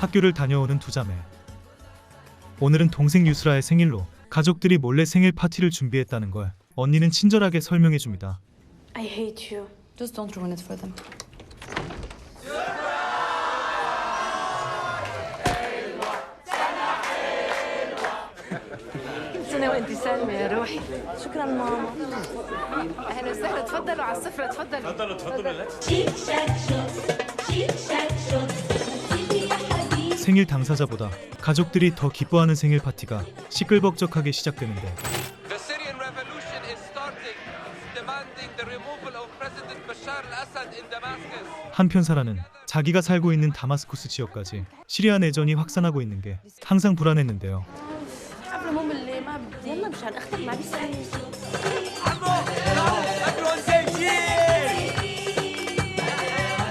학교를 다녀오는 두 자매. 오늘은 동생 유스라의 생일로 가족들이 몰래 생일 파티를 준비했다는 걸 언니는 친절하게 설명해 줍니다. I hate you. Just don't ruin it for them. سنة وانت سالمة يا روحي شكرا ماما اهلا وسهلا تفضلوا على السفرة تفضلوا 생일 당사자보다 가족들이 더 기뻐하는 생일 파티가 시끌벅적하게 시작되는데 한편 사라는 자기가 살고 있는 다마스쿠스 지역까지 시리아 내전이 확산하고 있는 게 항상 불안했는데요.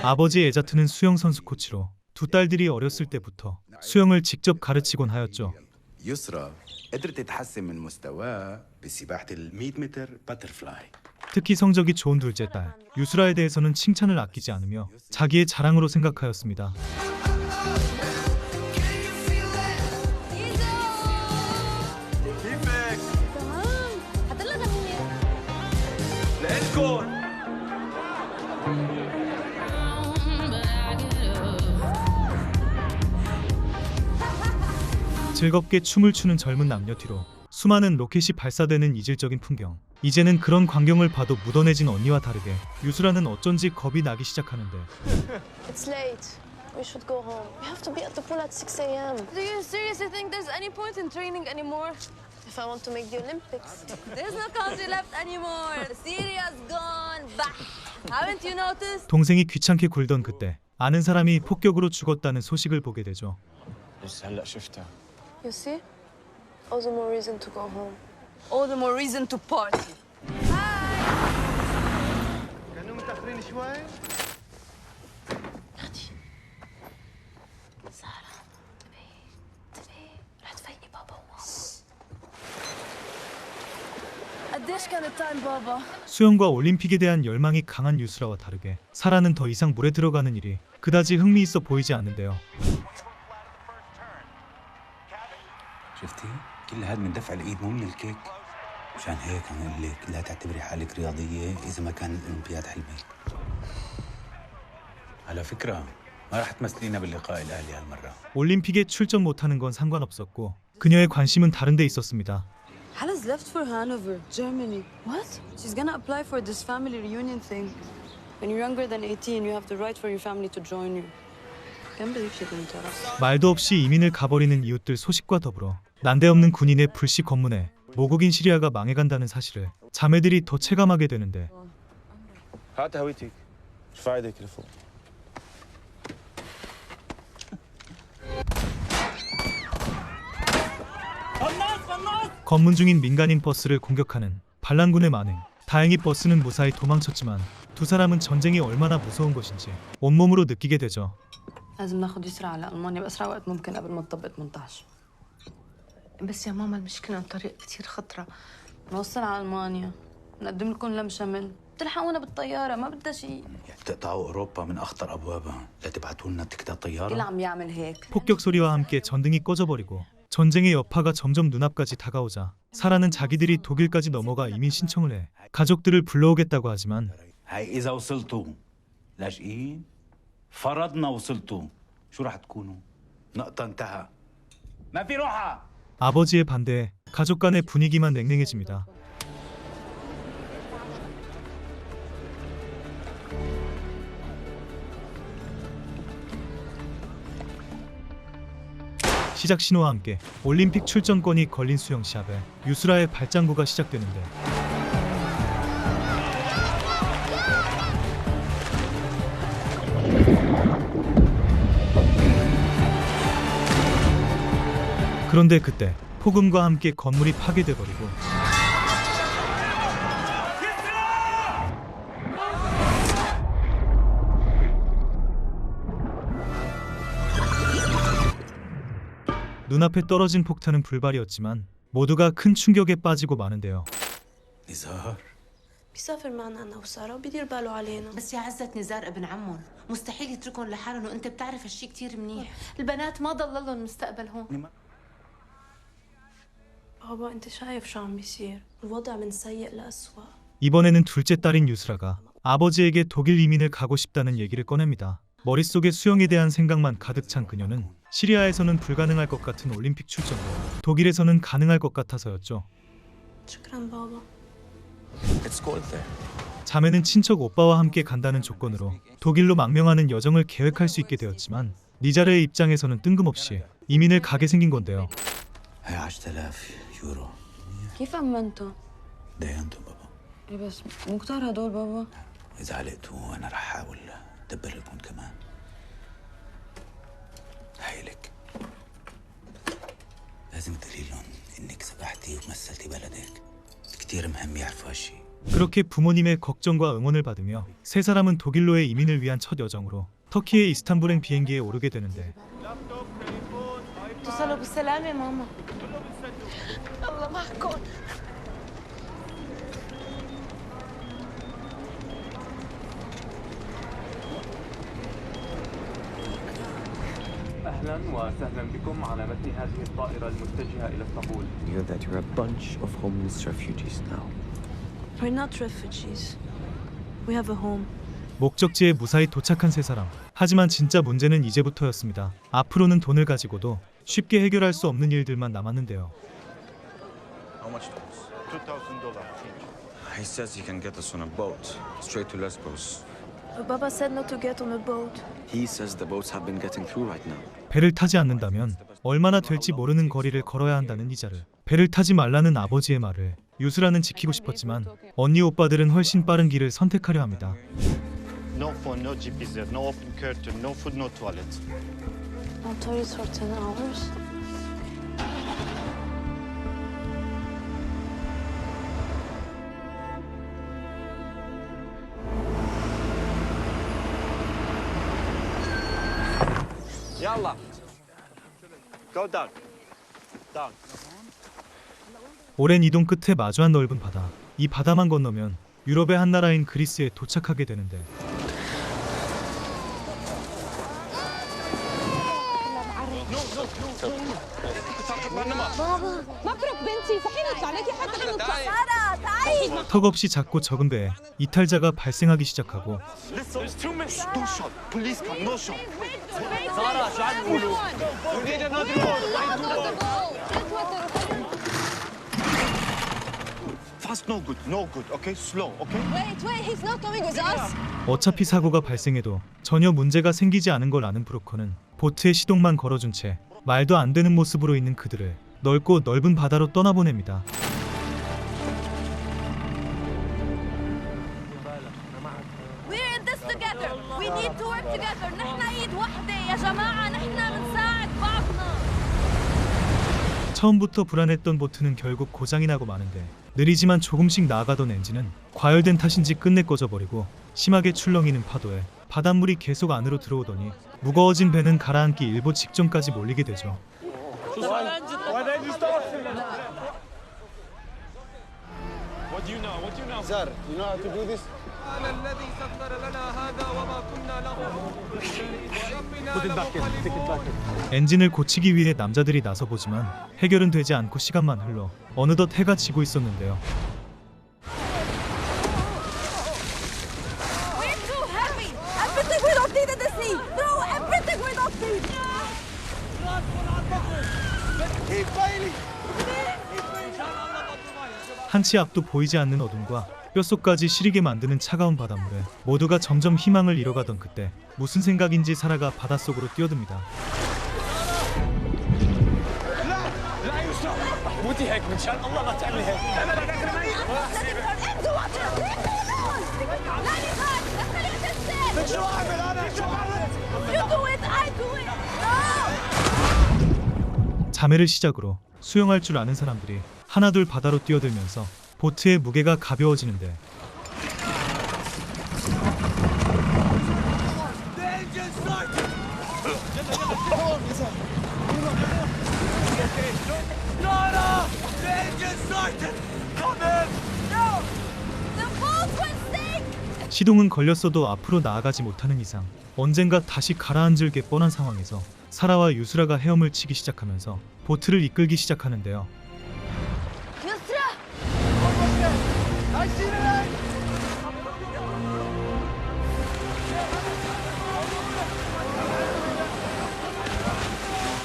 아버지 에자트는 수영 선수 코치로 두 딸들이 어렸을 때부터 수영을 직접 가르치곤 하였죠. 특히 성적이 좋은 둘째 딸 유스라에 대해서는 칭찬을 아끼지 않으며 자기의 자랑으로 생각하였습니다. 즐겁게 춤을 추는 젊은 남녀 뒤로 수많은 로켓이 발사되는 이질적인 풍경. 이제는 그런 광경을 봐도 묻어내진 언니와 다르게 유수라는 어쩐지 겁이 나기 시작하는데 It's late. We should go home. We have to be at the pool at 6 a.m. Do you seriously think there's any point in training anymore? if I want to make the Olympics. There's no country left anymore. Syria's gone. Bah. Haven't you noticed? 동생이 귀찮게 굴던 그때 아는 사람이 폭격으로 죽었다는 소식을 보게 되죠. بس هلا شفتها You see? All the more reason to go home. All the more reason to party. رح تفيقي بابا وماما. قديش كان التايم بابا؟ 수영과 올림픽에 대한 열망이 강한 유스라와 다르게 사라는 더 이상 물에 들어가는 일이 그다지 흥미있어 보이지 않는데요. شفتي؟ كل هاد من دفع الايد مو من الكيك مشان هيك عم اقول لك لا تعتبري حالك رياضية إذا ما كان الأولمبياد حلمك على فكرة ما راح تمثلينا باللقاء الأهلي هالمرة 올림픽에 출전 못하는 건 상관없었고 그녀의 관심은 다른 데 있었습니다. Hala's left for Hanover, Germany. What? She's gonna apply for this family reunion thing. When you're younger than 18, you have the right for your family to join you. Can't believe she didn't tell us. 말도 없이 이민을 가버리는 이웃들 소식과 더불어 난데없는 군인의 불식 검문에 모국인 시리아가 망해간다는 사실을 자매들이 더 체감하게 되는데. 검문 중인 민간인 버스를 공격하는 반란군의 만행. 다행히 버스는 무사히 도망쳤지만 두 사람은 전쟁이 얼마나 무서운 것인지 온몸으로 느끼게 되죠. بس يا ماما المشكلة الطريق كتير خطرة نوصل على ألمانيا نقدم لكم لم شمل بتلحقونا بالطيارة ما بدها شيء يعني تقطعوا أوروبا من أخطر أبوابها لا تبعتوا لنا تكتات اللي طيارة عم يعمل هيك 폭격 소리와 함께 전등이 꺼져버리고 전쟁의 여파가 점점 눈앞까지 다가오자 사라는 자기들이 독일까지 넘어가 이민 신청을 해 가족들을 불러오겠다고 하지만 هاي إذا وصلتوا لاجئين فرضنا وصلتوا شو راح تكونوا؟ نقطة انتهى ما في روحة 아버지의 반대에 가족 간의 분위기만 냉랭해집니다. 시작 신호와 함께 올림픽 출전권이 걸린 수영 시합에 유수라의 발장구가 시작되는데 그런데 그때 폭음과 함께 건물이 파괴돼 버리고 눈앞에 떨어진 폭탄은 불발이었지만 모두가 큰 충격에 빠지고 마는데요. نزار بيسافر معنا أنا وسارة وبيدير باله علينا بس يا عزة نزار ابن عمهم مستحيل يتركهم لحالهم وانت بتعرف هالشي كتير منيح البنات ما ضل لهم مستقبل هون بابا أنت شايف شو عم بيصير الوضع من سيء لأسوأ 이번에는 둘째 딸인 유스라가 아버지에게 독일 이민을 가고 싶다는 얘기를 꺼냅니다. 머릿속에 수영에 대한 생각만 가득 찬 그녀는 시리아에서는 불가능할 것 같은 올림픽 출전도 독일에서는 가능할 것 같아서였죠. شكرا بابا It's cold there. 자매는 친척 오빠와 함께 간다는 조건으로 독일로 망명하는 여정을 계획할 수 있게 되었지만 니자르의 입장에서는 뜬금없이 이민을 가게 생긴 건데요. هي 10000 يورو كيف أمنته؟ داينتم بابا إيه بس مو كتار هدول بابا اذا علقتوا انا رح احاول ادبر لكم كمان هاي لك لازم تقولي لهم انك سبحتي ومثلتي بلدك كتير مهم يعرفوا هالشي 그렇게 부모님의 걱정과 응원을 받으며 세 사람은 독일로의 이민을 위한 첫 여정으로 터키의 이스탄불행 비행기에 오르게 되는데 توصلوا بالسلامة ماما الله معكم اهلا وسهلا بكم على متن هذه الطائره المتجهه الى اسطنبول. Hear that you're a bunch of homeless refugees now. We're not refugees We have a home 목적지에 무사히 도착한 세 사람. 하지만 진짜 문제는 이제부터였습니다. 앞으로는 돈을 가지고도 쉽게 해결할 수 없는 일들만 남았는데요. How much dollars? $2,000 He says he can get us on a boat straight to Lesbos. But Baba said not to get on a boat He says the boats have been getting through right now. 배를 타지 않는다면 얼마나 될지 모르는 거리를 걸어야 한다는 이자를. 배를 타지 말라는 아버지의 말을 유수라는 지키고 싶었지만 언니 오빠들은 훨씬 빠른 길을 선택하려 합니다. No phone, no GPS no open curtain, no food, no toilet. No toilets for 10 far left. Go down. Down. 오랜 이동 끝에 마주한 넓은 바다. 이 바다만 건너면 유럽의 한 나라인 그리스에 도착하게 되는데. 턱없이 작고 적은 배에 이탈자가 발생하기 시작하고 Shot. Police come, no shot. Fast, no good, no good. Okay, slow. Okay. Wait, wait, he's not coming with us 어차피 사고가 발생해도 전혀 문제가 생기지 않은 걸 아는 브로커는 보트에 시동만 걸어준 채 말도 안 되는 모습으로 있는 그들을 넓고 넓은 바다로 떠나보냅니다. 처음부터 불안했던 보트는 결국 고장이 나고 마는데 느리지만 조금씩 나아가던 엔진은 과열된 탓인지 끝내 꺼져버리고 심하게 출렁이는 파도에 바닷물이 계속 안으로 들어오더니 무거워진 배는 가라앉기 일보 직전까지 몰리게 되죠. Sir, you know how to do this? 엔진을 고치기 위해 남자들이 나서보지만 해결은 되지 않고 시간만 흘러 어느덧 해가 지고 있었는데요. 한치 앞도 보이지 않는 어둠과 뼛속까지 시리게 만드는 차가운 바닷물에 모두가 점점 희망을 잃어가던 그때 무슨 생각인지 사라가 바닷속으로 뛰어듭니다. 자매를 시작으로 수영할 줄 아는 사람들이 하나둘 바다로 뛰어들면서 보트의 무게가 가벼워지는데 시동은 걸렸어도 앞으로 나아가지 못하는 이상 언젠가 다시 가라앉을 게 뻔한 상황에서 사라와 유스라가 헤엄을 치기 시작하면서 보트를 이끌기 시작하는데요.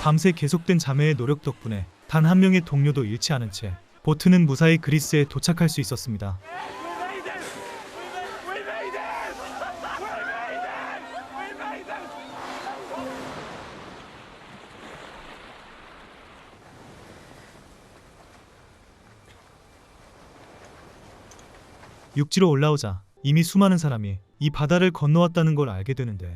밤새 계속된 자매의 노력 덕분에 단 한 명의 동료도 잃지 않은 채 보트는 무사히 그리스에 도착할 수 있었습니다. 육지로 올라오자 이미 수많은 사람이 이 바다를 건너왔다는 걸 알게 되는데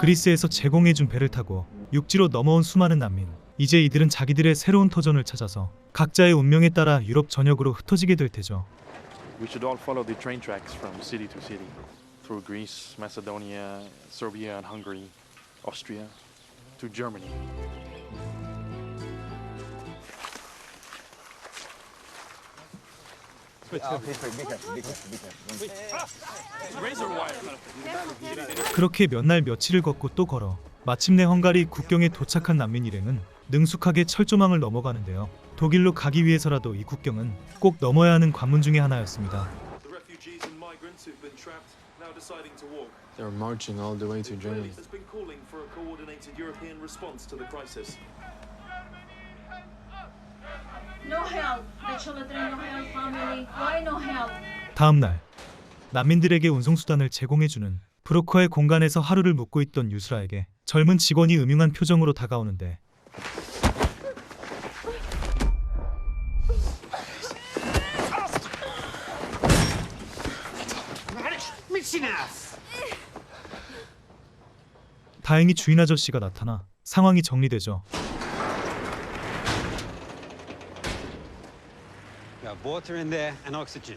그리스에서 제공해준 배를 타고 육지로 넘어온 수많은 난민. 이제 이들은 자기들의 새로운 터전을 찾아서 각자의 운명에 따라 유럽 전역으로 흩어지게 될 테죠. We should all follow the train tracks from city to city, through Greece, Macedonia, Serbia and Hungary, Austria, to Germany. 그렇게 몇 날 며칠을 걷고 또 걸어 마침내 헝가리 국경에 도착한 난민 일행은 능숙하게 철조망을 넘어가는데요. 독일로 가기 위해서라도 이 국경은 꼭 넘어야 하는 관문 중의 하나였습니다. 다음 날 난민들에게 운송 수단을 제공해주는 브로커의 공간에서 하루를 묵고 있던 유스라에게 젊은 직원이 음흉한 표정으로 다가오는데 다행히 주인 아저씨가 나타나 상황이 정리되죠. Have water in there and oxygen.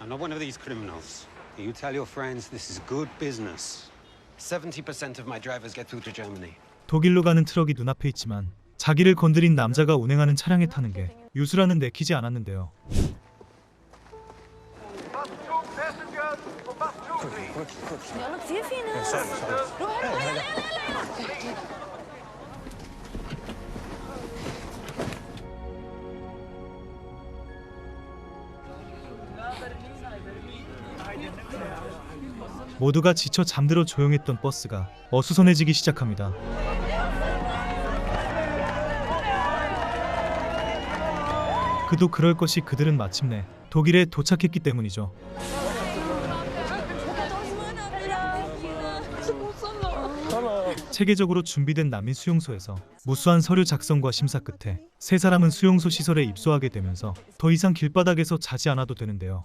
I'm not one of these criminals. You tell your friends this is good business. 70% of my drivers get through to Germany. 독일로 가는 트럭이 눈앞에 있지만 자기를 건드린 남자가 운행하는 차량에 타는 게 유수라는 내키지 않았는데요. 모두가 지쳐 잠들어 조용했던 버스가 어수선해지기 시작합니다. 그도 그럴 것이 그들은 마침내 독일에 도착했기 때문이죠. 체계적으로 준비된 난민 수용소에서 무수한 서류 작성과 심사 끝에 세 사람은 수용소 시설에 입소하게 되면서 더 이상 길바닥에서 자지 않아도 되는데요.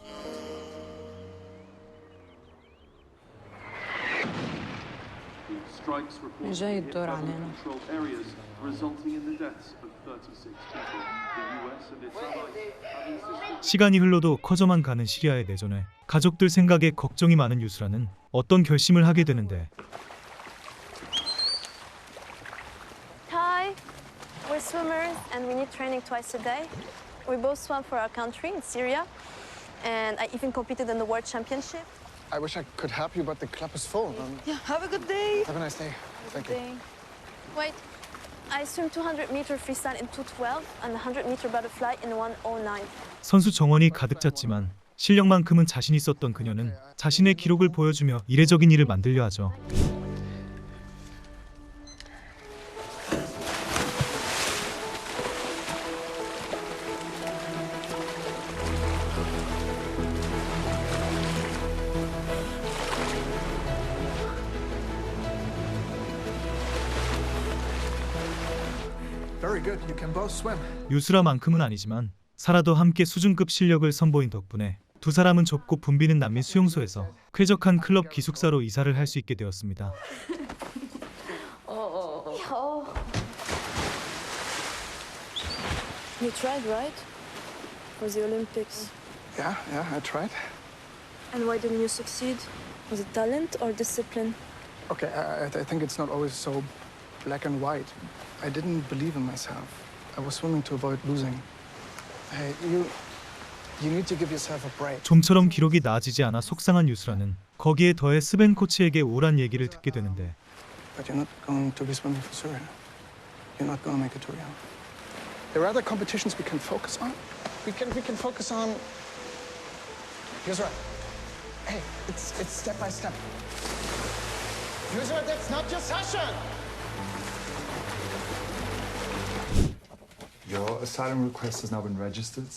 Allies have insisted 시간이 흘러도 커져만 가는 시리아의 내전에 가족들 생각에 걱정이 많은 유스라는 어떤 결심을 하게 되는데 Hi, we're swimmers and we need training twice a day. We both swam for our country in Syria, and I even competed in the World Championship. I wish I could help you, but the club is full. Um, Yeah, have a good day. have a nice day. Thank you. Wait, I swim 200 meter freestyle in 212 and 100 meter butterfly in 109. 선수 정원이 가득 찼지만 실력만큼은 자신 있었던 그녀는 자신의 기록을 보여주며 이례적인 일을 만들려 하죠. 유스라만큼은 아니지만 사라도 함께 수준급 실력을 선보인 덕분에 두 사람은 좁고 붐비는 난민 수용소에서 쾌적한 클럽 기숙사로 이사를 할 수 있게 되었습니다. Oh. You tried, right? For the Olympics. Yeah, yeah, I tried. And why didn't you succeed? Was it talent or discipline? Okay, I, I I think it's not always so black and white. I didn't believe in myself. I was swimming to avoid losing. Hey, you, you need to give yourself a break. 좀처럼 기록이 나아지지 않아 속상한 유수라는 거기에 더해 스벤 코치에게 오란 얘기를 듣게 되는데 But you're not going to be swimming for Syria. You're not going to make it to Rio. There are other competitions we can focus on. We can we can focus on. Here's right. Hey, it's it's step by step. Here's right. That's not your session.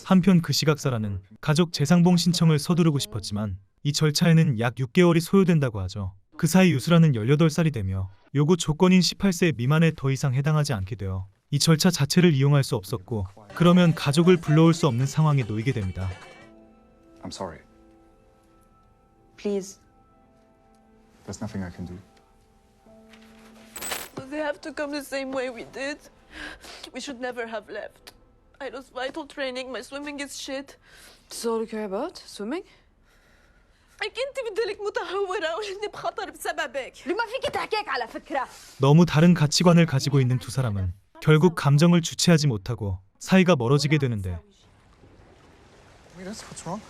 한편 그 시각사라는 가족 재상봉 신청을 서두르고 싶었지만 이 절차에는 약 6개월이 소요된다고 하죠. 그 사이 유수라는 18살이 되며 요구 조건인 18세 미만에 더 이상 해당하지 않게 되어 이 절차 자체를 이용할 수 없었고 그러면 가족을 불러올 수 없는 상황에 놓이게 됩니다. I'm sorry. Please. There's nothing I can do. They have to come the same way we did. We should never have left. I lost vital training. My swimming is shit. This is all you care about? Swimming? كنت بدي لك متهورة وإني بخطر بسببك لما فيك تحكيك على فكرة 너무 다른 가치관을 가지고 있는 두 사람은 결국 감정을 주체하지 못하고 사이가 멀어지게 되는데 Wait, that's what's wrong.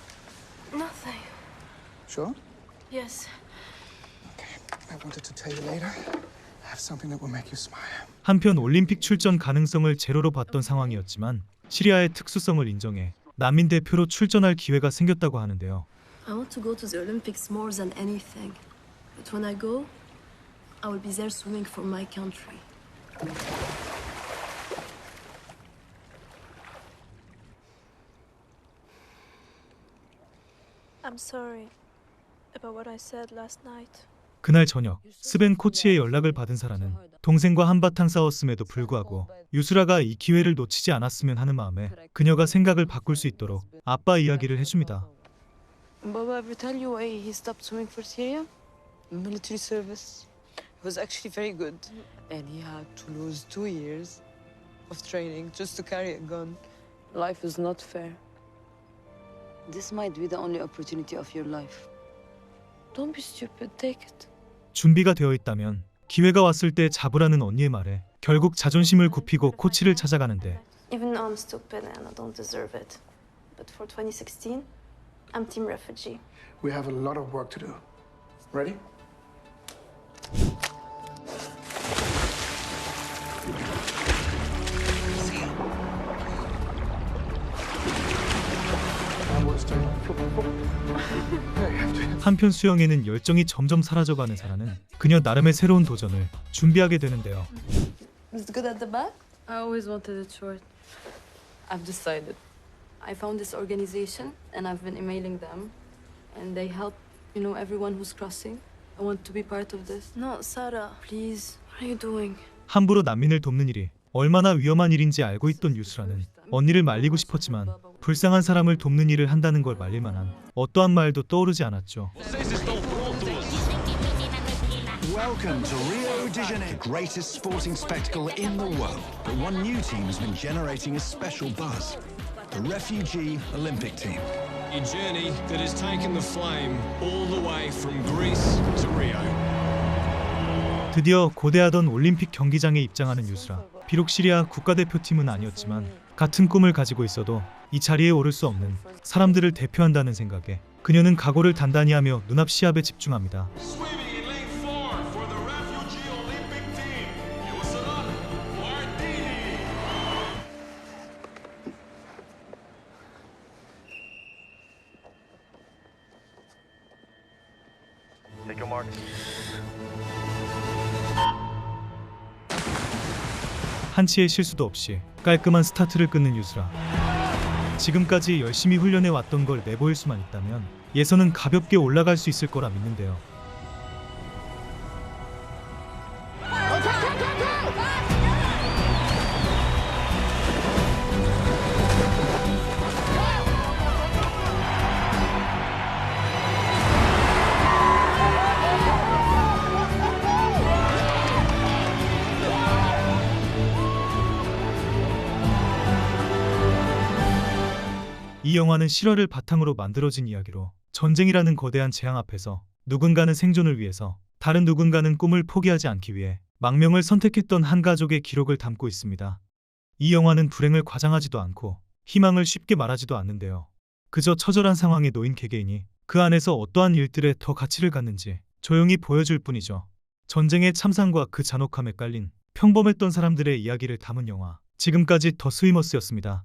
Nothing. Sure. Yes. I wanted to tell you later. I have something that will make you smile. 한편 올림픽 출전 가능성을 제로로 봤던 상황이었지만 시리아의 특수성을 인정해 난민 대표로 출전할 기회가 생겼다고 하는데요. I want to go to the Olympics more than anything. But when I go, I will be there swimming for my country. I'm sorry about what I said last night. 그날 저녁 스벤 코치의 연락을 받은 사라는 동생과 한바탕 싸웠음에도 불구하고 유수라가 이 기회를 놓치지 않았으면 하는 마음에 그녀가 생각을 바꿀 수 있도록 아빠 이야기를 해줍니다. Baba ever tell you why he stopped swimming for Syria? Military service. It was actually very good. And he had to lose two years of training just to carry a gun. Life is not fair. This might be the only opportunity of your life. Don't be stupid. Take it. 준비가 되어 있다면 기회가 왔을 때 잡으라는 언니의 말에 결국 자존심을 굽히고 코치를 찾아가는데 Even though I'm stupid and I don't deserve it. But for 2016, I'm Team Refugee. We have a lot of work to do. Ready? 한편 수영에는 열정이 점점 사라져가는 사라는 그녀 나름의 새로운 도전을 준비하게 되는데요. Is it good at the back? I always wanted it short. I've decided. I found this organization and I've been emailing them. And they help, you know, everyone who's crossing. I want to be part of this. No, Sarah. Please, what are you doing? 함부로 난민을 돕는 일이 얼마나 위험한 일인지 알고 있던 유수라는 언니를 말리고 싶었지만 불쌍한 사람을 돕는 일을 한다는 걸 말릴 만한 어떠한 말도 떠오르지 않았죠. Welcome to Rio de Janeiro, greatest sporting spectacle in the world. But one new team has been generating a special buzz the Refugee Olympic Team. A journey that has taken the flame all the way from Greece to Rio. 드디어 고대하던 올림픽 경기장에 입장하는 유수라. 비록 시리아 국가대표팀은 아니었지만 같은 꿈을 가지고 있어도 이 자리에 오를 수 없는 사람들을 대표한다는 생각에 그녀는 각오를 단단히 하며 눈앞 시합에 집중합니다. 한치의 실수도 없이 깔끔한 스타트를 끊는 유수라. 지금까지 열심히 훈련해 왔던 걸 내보일 수만 있다면 예선은 가볍게 올라갈 수 있을 거라 믿는데요. 영화는 실화를 바탕으로 만들어진 이야기로 전쟁이라는 거대한 재앙 앞에서 누군가는 생존을 위해서 다른 누군가는 꿈을 포기하지 않기 위해 망명을 선택했던 한 가족의 기록을 담고 있습니다. 이 영화는 불행을 과장하지도 않고 희망을 쉽게 말하지도 않는데요. 그저 처절한 상황에 놓인 개개인이 그 안에서 어떠한 일들에 더 가치를 갖는지 조용히 보여줄 뿐이죠. 전쟁의 참상과 그 잔혹함에 깔린 평범했던 사람들의 이야기를 담은 영화. 지금까지 더 스위머스였습니다.